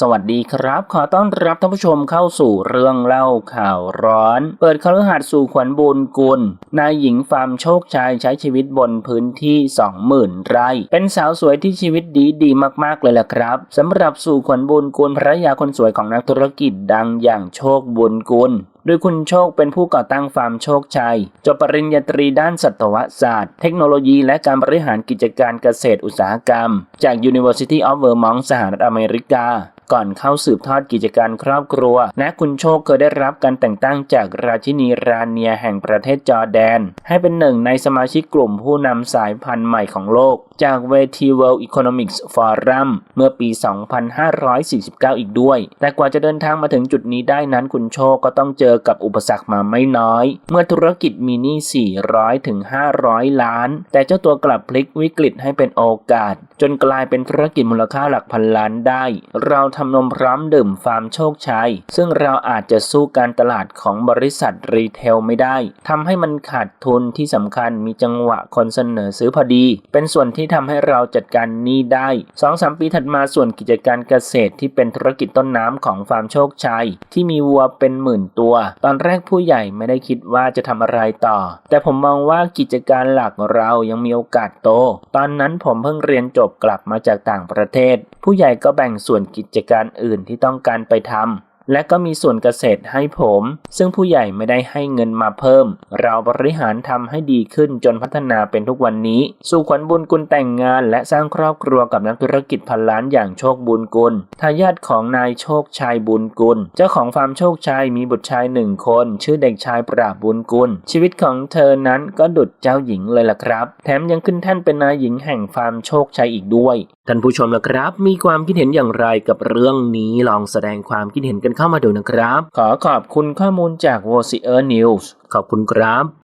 สวัสดีครับ ขอต้อนรับท่านผู้ชมเข้าสู่เรื่องเล่าข่าวร้อน เปิดคฤหาสน์สู่ขวัญบุญกุล นายหญิงฟาร์มโชคชัยใช้ชีวิตบนพื้นที่ 20,000 ไร่ เป็นสาวสวยที่ชีวิตดีดีมากๆเลยล่ะครับสำหรับสู่ขวัญบุญกุลภรรยาคนสวยของนักธุรกิจดังอย่างโชคบุญกุลโดยคุณโชคเป็นผู้ก่อตั้งฟาร์มโชคชัย จบปริญญาตรีด้านสัตวศาสตร์ เทคโนโลยีและการบริหารกิจการเกษตรอุตสาหกรรม จาก University of Vermont สหรัฐอเมริกา ก่อนเข้าสืบทอดกิจการครอบครัว และคุณโชคเคยได้รับการแต่งตั้งจากราชินีราเนียแห่งประเทศจอร์แดน ให้เป็นหนึ่งในสมาชิกกลุ่มผู้นำสายพันธุ์ใหม่ของโลก จากเวที World Economics Forum เมื่อปี 2549 อีกด้วย แต่กว่าจะเดินทางมาถึงจุดนี้ได้นั้นคุณโชคก็ต้องเจอกับอุปสรรคมาไม่น้อย เมื่อธุรกิจมีหนี้ 400 ถึง 500 ล้าน แต่เจ้าตัวกลับพลิกวิกฤตให้เป็นโอกาส จนกลายเป็นธุรกิจมูลค่าหลักพันล้านได้ เราททำนมพร้อมดื่มฟาร์มโชคชัย ซึ่งเราอาจจะสู้การตลาดของบริษัทรีเทลไม่ได้ทำให้มันขาดทุนที่สำคัญมีจังหวะคนเสนอซื้อพอดี เป็นส่วนที่ทำให้เราจัดการหนี้ได้2-3ปีถัดมาส่วนกิจการเกษตรที่เป็นธุรกิจต้นน้ำของฟาร์มโชคชัย ที่มีวัวเป็นหมื่นตัว ตอนแรกผู้ใหญ่ไม่ได้คิดว่าจะทำอะไรต่อ แต่ผมมองว่ากิจการหลักเรายังมีโอกาสโต ตอนนั้นผมเพิ่งเรียนจบกลับมาจากต่างประเทศ ผู้ใหญ่ก็แบ่งส่วนกิจการอื่นที่ต้องการไปทำและก็มีส่วนเกษตรให้ผม ซึ่งผู้ใหญ่ไม่ได้ให้เงินมาเพิ่ม เราบริหารทำให้ดีขึ้นจนพัฒนาเป็นทุกวันนี้ สู่ขวัญบุญกุลแต่งงาน และสร้างครอบครัวกับนักธุรกิจพันล้านอย่างโชคบุญกุลทายาทของนายโชคชัยบุญกุล เจ้าของฟาร์มโชคชัยมีบุตรชายหนึ่งคน ชื่อเด็กชายปราบบุญกุล ชีวิตของเธอนั้นก็ดุดเจ้าหญิงเลยล่ะครับ แถมยังขึ้นแท่านเป็นนายหญิงแห่งฟาร์มโชคชัยอีกด้วยท่านผู้ชมล่ะครับ มีความคิดเห็นอย่างไรกับเรื่องนี้ลองแสดงความคิดเห็นกันเข้ามาดูนะครับ ขอขอบคุณข้อมูลจาก w o c i e r News ขอบคุณครับ